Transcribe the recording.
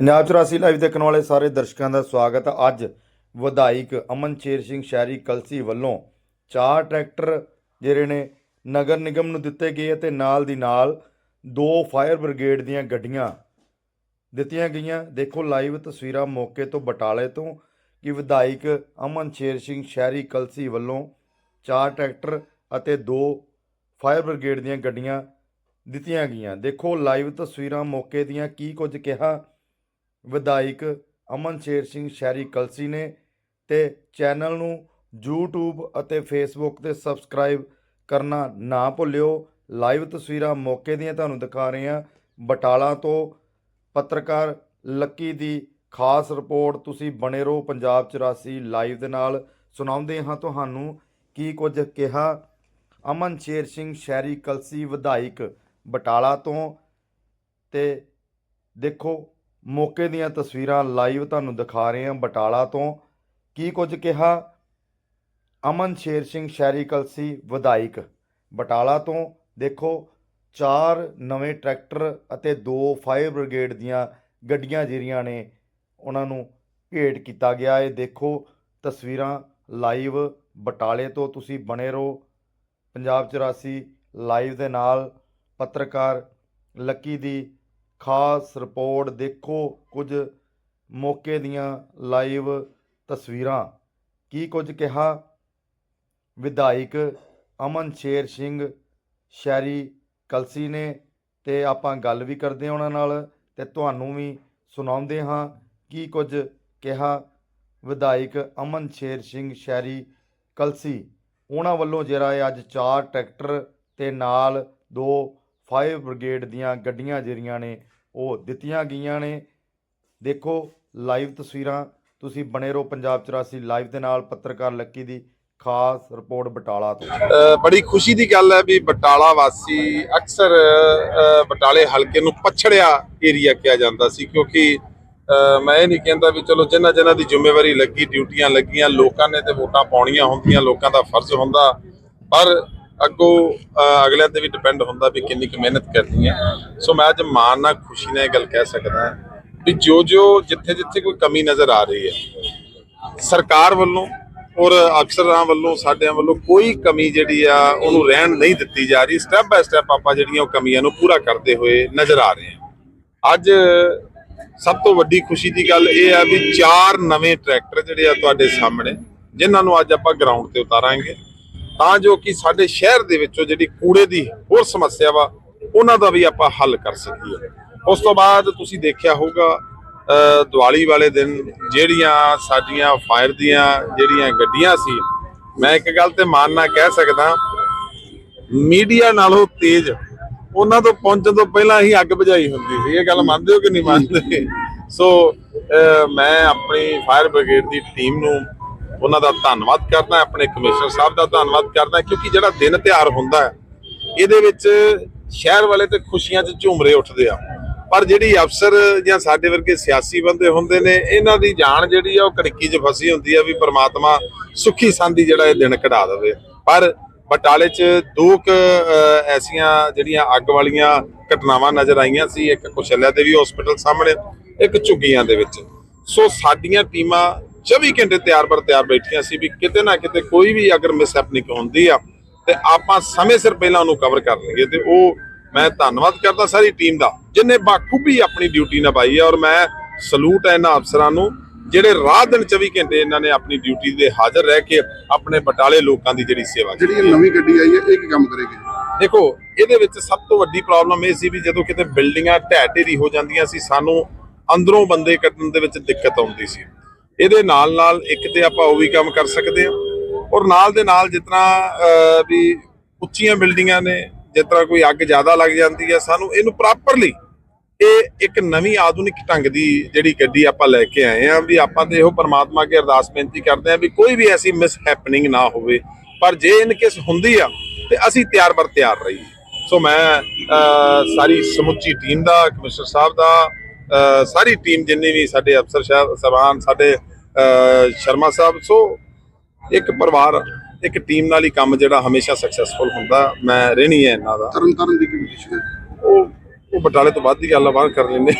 Punjab 84 live ਦੇਖਣ ਵਾਲੇ ਸਾਰੇ ਦਰਸ਼ਕਾਂ ਦਾ ਸਵਾਗਤ ਹੈ। ਅੱਜ ਵਿਧਾਇਕ ਅਮਨਸ਼ੇਰ ਸਿੰਘ ਸ਼ਹਿਰੀ ਕਲਸੀ ਵੱਲੋਂ ਚਾਰ ਟਰੈਕਟਰ ਜਿਹੜੇ ਨੇ ਨਗਰ ਨਿਗਮ ਨੂੰ ਦਿੱਤੇ ਗਏ ਅਤੇ ਨਾਲ ਦੀ ਨਾਲ ਦੋ ਫਾਇਰ ਬ੍ਰਿਗੇਡ ਦੀਆਂ ਗੱਡੀਆਂ ਦਿੱਤੀਆਂ ਗਈਆਂ। ਦੇਖੋ ਲਾਈਵ ਤਸਵੀਰਾਂ ਮੌਕੇ ਤੋਂ ਬਟਾਲੇ ਤੋਂ ਕਿ ਵਿਧਾਇਕ ਅਮਨਸ਼ੇਰ ਸਿੰਘ ਸ਼ਹਿਰੀ ਕਲਸੀ ਵੱਲੋਂ ਚਾਰ ਟਰੈਕਟਰ ਅਤੇ ਦੋ ਫਾਇਰ ਬ੍ਰਿਗੇਡ ਦੀਆਂ ਗੱਡੀਆਂ ਦਿੱਤੀਆਂ ਗਈਆਂ। ਦੇਖੋ ਲਾਈਵ ਤਸਵੀਰਾਂ ਮੌਕੇ ਦੀਆਂ ਕੀ ਕੁਝ ਕਿਹਾ ਵਿਧਾਇਕ ਅਮਨ ਸ਼ੇਰ ਸਿੰਘ ਸ਼ਹਿਰੀ ਕਲਸੀ ਨੇ ਤੇ ਚੈਨਲ ਨੂੰ YouTube ਅਤੇ Facebook ਤੇ ਸਬਸਕ੍ਰਾਈਬ ਕਰਨਾ ਨਾ ਭੁੱਲਿਓ। ਲਾਈਵ ਤਸਵੀਰਾਂ ਮੌਕੇ ਦੀਆਂ ਤੁਹਾਨੂੰ ਦਿਖਾ ਰਹੇ ਹਾਂ। ਬਟਾਲਾ ਤੋਂ ਪੱਤਰਕਾਰ ਲੱਕੀ ਦੀ ਖਾਸ ਰਿਪੋਰਟ, ਤੁਸੀਂ ਬਣੇ ਰਹੋ ਪੰਜਾਬ 84 ਲਾਈਵ ਦੇ ਨਾਲ। ਸੁਣਾਉਂਦੇ ਹਾਂ ਤੁਹਾਨੂੰ ਕੀ ਕੁਝ ਕਿਹਾ ਅਮਨ ਸ਼ੇਰ ਸਿੰਘ ਸ਼ਹਿਰੀ ਕਲਸੀ ਵਿਧਾਇਕ ਬਟਾਲਾ ਤੋਂ। ਤੇ ਦੇਖੋ ਮੌਕੇ ਦੀਆਂ ਤਸਵੀਰਾਂ ਲਾਈਵ ਤੁਹਾਨੂੰ ਦਿਖਾ ਰਹੇ ਹਾਂ ਬਟਾਲਾ ਤੋਂ। ਕੀ ਕੁਝ ਕਿਹਾ? ਅਮਨ ਸ਼ੇਰ ਸਿੰਘ ਸ਼ਹਿਰੀ ਕਲਸੀ, ਵਿਧਾਇਕ। ਬਟਾਲਾ ਤੋਂ ਦੇਖੋ, ਚਾਰ ਨਵੇਂ ਟਰੈਕਟਰ ਅਤੇ ਦੋ ਫਾਇਰ ਬ੍ਰਿਗੇਡ ਦੀਆਂ ਗੱਡੀਆਂ ਜਿਹੜੀਆਂ ਨੇ, ਉਹਨਾਂ ਨੂੰ ਭੇਟ ਕੀਤਾ ਗਿਆ। ਹੈ ਦੇਖੋ ਤਸਵੀਰਾਂ ਲਾਈਵ ਬਟਾਲੇ ਤੋਂ। ਤੁਸੀਂ ਬਣੇ ਰਹੋ। ਪੰਜਾਬ 84 ਲਾਈਵ ਦੇ ਨਾਲ ਪੱਤਰਕਾਰ ਲੱਕੀ ਦੀ ਖਾਸ ਰਿਪੋਰਟ ਦੇਖੋ ਕੁਝ ਮੌਕੇ ਦੀਆਂ ਲਾਈਵ ਤਸਵੀਰਾਂ। ਕੀ ਕੁਝ ਕਿਹਾ? ਵਿਧਾਇਕ ਅਮਨ ਸ਼ੇਰ ਸਿੰਘ, ਸ਼ਹਿਰੀ ਕਲਸੀ ਨੇ ਤੇ ਆਪਾਂ ਗੱਲ ਵੀ ਕਰਦੇ ਹਾਂ ਉਹਨਾਂ ਨਾਲ ਤੇ ਤੁਹਾਨੂੰ ਵੀ ਸੁਣਾਉਂਦੇ ਹਾਂ। ਕੀ ਕੁਝ ਕਿਹਾ? ਵਿਧਾਇਕ ਅਮਨ ਸ਼ੇਰ ਸਿੰਘ ਸ਼ੈਰੀ ਕਲਸੀ, ਉਹਨਾਂ ਵੱਲੋਂ ਜਿਹੜਾ ਹੈ ਅੱਜ ਚਾਰ ਟਰੈਕਟਰ ਤੇ ਨਾਲ ਦੋ ਫਾਇਰ ਬ੍ਰਿਗੇਡ ਦੀਆਂ ਗੱਡੀਆਂ ਜਿਹੜੀਆਂ ਨੇ, ਉਹ ਦਿੱਤੀਆਂ ਗਈਆਂ ਨੇ। ਦੇਖੋ, ਲਾਈਵ ਤਸਵੀਰਾਂ, ਤੁਸੀਂ ਬਣੇ ਰਹੋ ਪੰਜਾਬ 84 ਲਾਈਵ ਦੇ ਨਾਲ ਪੱਤਰਕਾਰ ਲੱਕੀ ਦੀ ਖਾਸ ਰਿਪੋਰਟ ਬਟਾਲਾ ਤੋਂ। ਬੜੀ ਖੁਸ਼ੀ ਦੀ ਗੱਲ ਹੈ ਵੀ ਬਟਾਲਾ ਵਾਸੀ ਅਕਸਰ ਬਟਾਲੇ ਹਲਕੇ ਨੂੰ ਪਛੜਿਆ ਏਰੀਆ ਕਿਹਾ ਜਾਂਦਾ ਸੀ, ਕਿਉਂਕਿ ਮੈਂ ਇਹ ਨਹੀਂ ਕਹਿੰਦਾ ਵੀ ਚਲੋ ਜਿਨ੍ਹਾਂ ਜਿਨ੍ਹਾਂ ਦੀ ਜ਼ਿੰਮੇਵਾਰੀ ਲੱਗੀ, ਡਿਊਟੀਆਂ ਲੱਗੀਆਂ, ਲੋਕਾਂ ਨੇ ਤੇ ਵੋਟਾਂ ਪਾਉਣੀਆਂ ਹੁੰਦੀਆਂ, ਲੋਕਾਂ ਦਾ ਫਰਜ਼ ਹੁੰਦਾ, ਪਰ ਅੱਗੋਂ ਅਗਲਿਆਂ ਤੇ ਵੀ ਡਿਪੈਂਡ ਹੁੰਦਾ ਵੀ ਕਿੰਨੀ ਕੁ ਮਿਹਨਤ ਕਰਨੀ ਹੈ। ਸੋ ਮੈਂ ਅੱਜ ਮਾਣ ਨਾਲ ਖੁਸ਼ੀ ਨਾਲ ਇਹ ਗੱਲ ਕਹਿ ਸਕਦਾ ਵੀ ਜੋ ਜੋ ਜਿੱਥੇ ਜਿੱਥੇ ਕੋਈ ਕਮੀ ਨਜ਼ਰ ਆ ਰਹੀ ਹੈ, ਸਰਕਾਰ ਵੱਲੋਂ ਔਰ ਅਫਸਰਾਂ ਵੱਲੋਂ, ਸਾਡਿਆਂ ਵੱਲੋਂ ਕੋਈ ਕਮੀ ਜਿਹੜੀ ਆ, ਉਹਨੂੰ ਰਹਿਣ ਨਹੀਂ ਦਿੱਤੀ ਜਾ ਰਹੀ। ਸਟੈਪ ਬਾਏ ਸਟੈਪ ਆਪਾਂ ਜਿਹੜੀਆਂ ਉਹ ਕਮੀਆਂ ਨੂੰ ਪੂਰਾ ਕਰਦੇ ਹੋਏ ਨਜ਼ਰ ਆ ਰਹੇ ਹਾਂ। ਅੱਜ ਸਭ ਤੋਂ ਵੱਡੀ ਖੁਸ਼ੀ ਦੀ ਗੱਲ ਇਹ ਆ ਵੀ ਚਾਰ ਨਵੇਂ ਟਰੈਕਟਰ ਜਿਹੜੇ ਆ ਤੁਹਾਡੇ ਸਾਹਮਣੇ, ਜਿਨ੍ਹਾਂ ਨੂੰ ਅੱਜ ਆਪਾਂ ਗਰਾਊਂਡ ਤੇ ਉਤਾਰਾਂਗੇ। ਤਾਂ ਜੋ ਕਿ ਸਾਡੇ ਸ਼ਹਿਰ ਦੇ ਵਿੱਚੋਂ ਜਿਹੜੀ ਕੂੜੇ ਦੀ ਹੋਰ ਸਮੱਸਿਆ ਵਾ ਉਹਨਾਂ ਦਾ ਵੀ ਆਪਾਂ ਹੱਲ ਕਰ ਸਕੀਏ। ਉਸ ਤੋਂ ਬਾਅਦ ਤੁਸੀਂ ਦੇਖਿਆ ਹੋਊਗਾ ਦੀਵਾਲੀ ਵਾਲੇ ਦਿਨ ਜਿਹੜੀਆਂ ਸਾਡੀਆਂ ਫਾਇਰ ਦੀਆਂ ਜਿਹੜੀਆਂ ਗੱਡੀਆਂ ਸੀ ਮੈਂ ਇੱਕ ਗੱਲ ਤੇ ਮਾਨ ਨਾਲ ਕਹਿ ਸਕਦਾ ਮੀਡੀਆ ਨਾਲੋਂ ਤੇਜ਼ ਉਹਨਾਂ ਤੋਂ ਪਹੁੰਚਣ ਤੋਂ ਪਹਿਲਾਂ ਹੀ ਅੱਗ ਬੁਝਾਈ ਹੁੰਦੀ ਸੀ। ਇਹ ਗੱਲ ਮੰਨਦੇ ਹੋ ਕਿ ਨਹੀਂ ਮੰਨਦੇ? ਸੋ ਮੈਂ ਆਪਣੀ ਫਾਇਰ ਬ੍ਰਿਗੇਡ ਦੀ ਟੀਮ ਨੂੰ ਉਹਨਾਂ ਦਾ ਧੰਨਵਾਦ ਕਰਦਾ ਆਪਣੇ ਕਮਿਸ਼ਨਰ ਸਾਹਿਬ ਦਾ ਧੰਨਵਾਦ ਕਰਦਾ ਕਿਉਂਕਿ ਜਿਹੜਾ ਦਿਨ ਤਿਉਹਾਰ ਹੁੰਦਾ ਹੈ, ਇਹਦੇ ਵਿੱਚ ਸ਼ਹਿਰ ਵਾਲੇ ਤੇ ਖੁਸ਼ੀਆਂ 'ਚ ਝੂਮਰੇ ਉੱਠਦੇ ਆ। ਪਰ ਜਿਹੜੀ ਅਫਸਰ ਜਾਂ ਸਾਡੇ ਵਰਗੇ ਸਿਆਸੀ ਬੰਦੇ ਹੁੰਦੇ ਨੇ, ਇਹਨਾਂ ਦੀ ਜਾਨ ਜਿਹੜੀ ਆ ਉਹ ਕੜਕੀ 'ਚ ਫਸੀ ਹੁੰਦੀ ਆ ਵੀ ਪ੍ਰਮਾਤਮਾ ਸੁੱਖੀ ਸੰਦੀ ਜਿਹੜਾ ਇਹ ਦਿਨ ਕਢਾ ਦੇਵੇ। ਪਰ ਬਟਾਲੇ 'ਚ ਦੋ ਕੁ ਐਸੀਆਂ ਜਿਹੜੀਆਂ ਅੱਗ ਵਾਲੀਆਂ ਘਟਨਾਵਾਂ ਨਜ਼ਰ ਆਈਆਂ ਸੀ, ਇੱਕ ਕੁਸ਼ਲਿਆ ਦੇਵੀ ਹਸਪੀਟਲ ਸਾਹਮਣੇ, ਇੱਕ ਝੁੱਗੀਆਂ ਦੇ ਵਿੱਚ। ਸੋ ਸਾਡੀਆਂ ਟੀਮਾਂ 24 ਘੰਟੇ ਤਿਆਰ ਬਰ ਤਿਆਰ ਬੈਠੀਆਂ ਸੀ ਵੀ ਕਿਤੇ ਨਾ ਕਿਤੇ ਕੋਈ ਵੀ ਅਗਰ ਮਿਸਹੈਪਨਿੰਗ ਹੁੰਦੀ ਆ ਤੇ ਆਪਾਂ ਸਮੇਂ ਸਿਰ ਪਹਿਲਾਂ ਉਹਨੂੰ ਕਵਰ ਕਰ ਲਈਏ ਤੇ ਉਹ ਮੈਂ ਧੰਨਵਾਦ ਕਰਦਾ ਸਾਰੀ ਟੀਮ ਦਾ ਜਿਨੇ ਬਾਖੂਬੀ ਆਪਣੀ ਡਿਊਟੀ ਨਿਭਾਈ ਹੈ ਔਰ ਮੈਂ ਸਲੂਟ ਹੈ ਇਹਨਾਂ ਅਫਸਰਾਂ ਨੂੰ ਜਿਹੜੇ ਰਾਤ ਦਿਨ 24 ਘੰਟੇ ਇਹਨਾਂ ਨੇ ਆਪਣੀ ਡਿਊਟੀ ਦੇ ਹਾਜ਼ਰ ਰਹਿ ਕੇ ਆਪਣੇ ਬਟਾਲੇ ਲੋਕਾਂ ਦੀ ਜਿਹੜੀ ਸੇਵਾ ਕੀਤੀ ਜਿਹੜੀ ਨਵੀਂ ਗੱਡੀ ਆਈ ਹੈ ਇਹ ਕੀ ਕੰਮ ਕਰੇਗੀ? ਦੇਖੋ ਇਹਦੇ ਵਿੱਚ ਸਭ ਤੋਂ ਵੱਡੀ ਪ੍ਰੋਬਲਮ ਇਹ ਸੀ ਵੀ ਜਦੋਂ ਕਿਤੇ ਬਿਲਡਿੰਗਾਂ ਢਹਿ ਢੇਰੀ ਹੋ ਜਾਂਦੀਆਂ ਸੀ ਸਾਨੂੰ ਅੰਦਰੋਂ ਬੰਦੇ ਕੱਢਣ ਦੇ ਵਿੱਚ ਦਿੱਕਤ ਆਉਂਦੀ ਸੀ। ਇਹਦੇ ਨਾਲ ਨਾਲ ਇੱਕ ਤੇ ਆਪਾਂ ਉਹ ਵੀ ਕੰਮ ਕਰ ਸਕਦੇ ਹਾਂ। ਔਰ ਨਾਲ ਦੇ ਨਾਲ ਜਿਤਨਾ ਅਹ, ਵੀ ਉੱਚੀਆਂ ਬਿਲਡਿੰਗਾਂ ਨੇ ਜਿਸ ਤਰ੍ਹਾਂ ਕੋਈ ਅੱਗ ਜ਼ਿਆਦਾ ਲੱਗ ਜਾਂਦੀ ਹੈ ਸਾਨੂੰ ਇਹਨੂੰ ਪ੍ਰੋਪਰਲੀ ਇਹ ਇੱਕ ਨਵੀਂ ਆਧੁਨਿਕ ਢੰਗ ਦੀ ਜਿਹੜੀ ਗੱਡੀ ਆਪਾਂ ਲੈ ਕੇ ਆਏ ਆ ਵੀ ਆਪਾਂ ਤੇ ਇਹੋ ਪਰਮਾਤਮਾ ਅੱਗੇ ਅਰਦਾਸ ਬੇਨਤੀ ਕਰਦੇ ਆ ਵੀ ਕੋਈ ਵੀ ਐਸੀ ਮਿਸ ਹੈਪਨਿੰਗ ਨਾ ਹੋਵੇ। ਪਰ ਜੇ ਇਨ ਕੇਸ ਹੁੰਦੀ ਆ ਤੇ ਅਸੀਂ ਤਿਆਰ ਬਰ ਤਿਆਰ ਰਹੀਏ। ਸੋ ਮੈਂ ਸਾਰੀ ਸਮੁੱਚੀ ਟੀਮ ਦਾ ਕਮਿਸ਼ਨਰ ਸਾਹਿਬ ਦਾ ਸਾਰੀ ਟੀਮ ਜਿੰਨੀ ਵੀ ਸਾਡੇ ਅਫਸਰ ਸਾਹਿਬ ਸਬਾਨ ਸਾਡੇ ਸ਼ਰਮਾ ਸਾਹਿਬ ਸੋ ਇੱਕ ਪਰਿਵਾਰ ਇੱਕ ਟੀਮ ਨਾਲ ਹੀ ਕੰਮ ਜਿਹੜਾ ਹਮੇਸ਼ਾ ਸਕਸੈਸਫੁਲ ਹੁੰਦਾ ਮੈਂ ਰਹਿਣੀ ਹੈ ਇਹਨਾਂ ਦਾ। ਤਰਨ ਤਾਰਨ ਦੀ ਕੀ ਪੋਜੀਸ਼ਨ ਹੈ। ਉਹ ਉਹ ਬਟਾਲੇ ਤੋਂ ਵੱਧ ਦੀ ਗੱਲ ਬਾਹਰ ਕਰ ਲੈਂਦੇ।